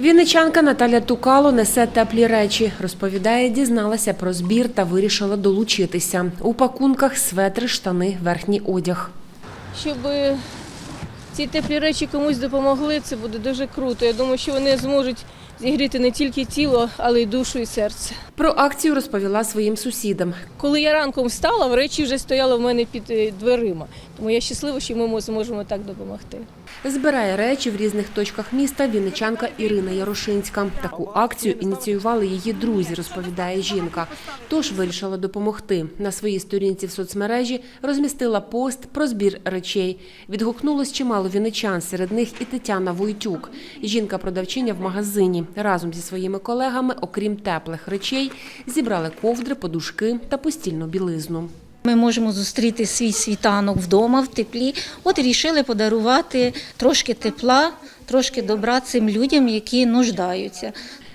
Вінничанка Наталя Тукало несе теплі речі. Розповідає, дізналася про збір та вирішила долучитися. У пакунках светри, штани, верхній одяг. Щоб ці теплі речі комусь допомогли, це буде дуже круто. Я думаю, що вони зможуть зігріти не тільки тіло, але й душу і серце. Про акцію розповіла своїм сусідам. Коли я ранком встала, в речі вже стояли в мене під е, дверима. Тому я щаслива, що ми зможемо так допомогти. Збирає речі в різних точках міста вінничанка Ірина Ярошинська. Таку акцію ініціювали її друзі, розповідає жінка. Тож вирішила допомогти. На своїй сторінці в соцмережі розмістила пост про збір речей. Відгукнулось чимало вінничан, серед них і Тетяна Войтюк. Жінка-продавчиня в магазині. Разом зі своїми колегами, окрім теплих речей, зібрали ковдри, подушки та постільну білизну. Ми можемо зустріти свій світанок вдома в теплі. От і рішили подарувати трошки тепла, трошки добра цим людям, які нуждаються.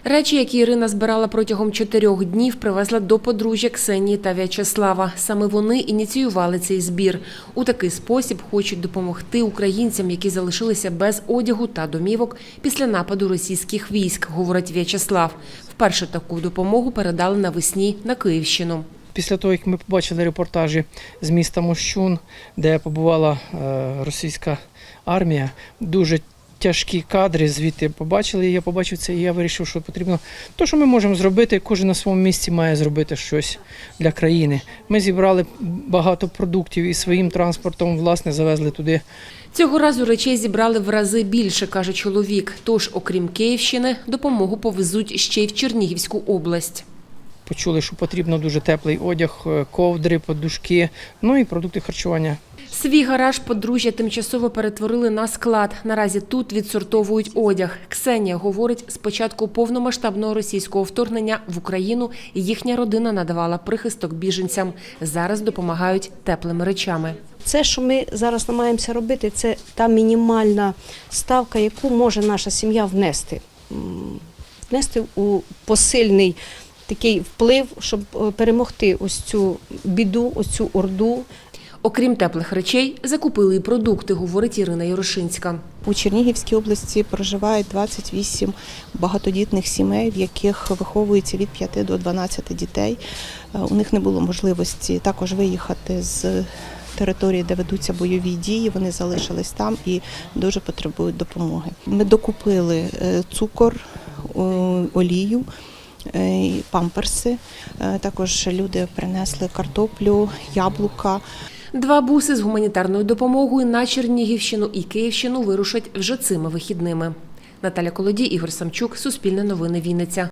Речі, які Ірина збирала протягом чотирьох днів, привезла до подружжя Ксенії та В'ячеслава. Саме вони ініціювали цей збір. У такий спосіб хочуть допомогти українцям, які залишилися без одягу та домівок після нападу російських військ, говорить В'ячеслав. Вперше таку допомогу передали навесні на Київщину. Після того, як ми побачили репортажі з міста Мощун, де побувала е, російська армія, дуже тяжкі кадри звідти побачили. Я побачив це, і я вирішив, що потрібно те, що ми можемо зробити. Кожен на своєму місці має зробити щось для країни. Ми зібрали багато продуктів і своїм транспортом власне завезли туди. Цього разу речей зібрали в рази більше, каже чоловік. Тож, окрім Київщини, допомогу повезуть ще й в Чернігівську область. Почули, що потрібно дуже теплий одяг, е, ковдри, подушки, ну і продукти харчування. Свій гараж подружжя тимчасово перетворили на склад. Наразі тут відсортовують одяг. Ксенія говорить, з початку повномасштабного російського вторгнення в Україну їхня родина надавала прихисток біженцям. Зараз допомагають теплими речами. Це, що ми зараз намагаємося робити, це та мінімальна ставка, яку може наша сім'я внести. Внести у посильний такий вплив, щоб е, перемогти ось цю біду, ось цю орду. Окрім теплих речей, закупили і продукти, говорить Ірина Ярошинська. У Чернігівській області проживає 28 багатодітних сімей, в яких виховується від 5 до 12 дітей. Е, У них не було можливості також виїхати з території, де ведуться бойові дії. Вони залишились там і дуже потребують допомоги. Ми докупили е, цукор, олію. е, Памперси також люди принесли картоплю, яблука. Два буси з гуманітарною допомогою на Чернігівщину і Київщину вирушать вже цими вихідними. Наталя Колодій, Ігор Самчук, Суспільне новини Вінниця.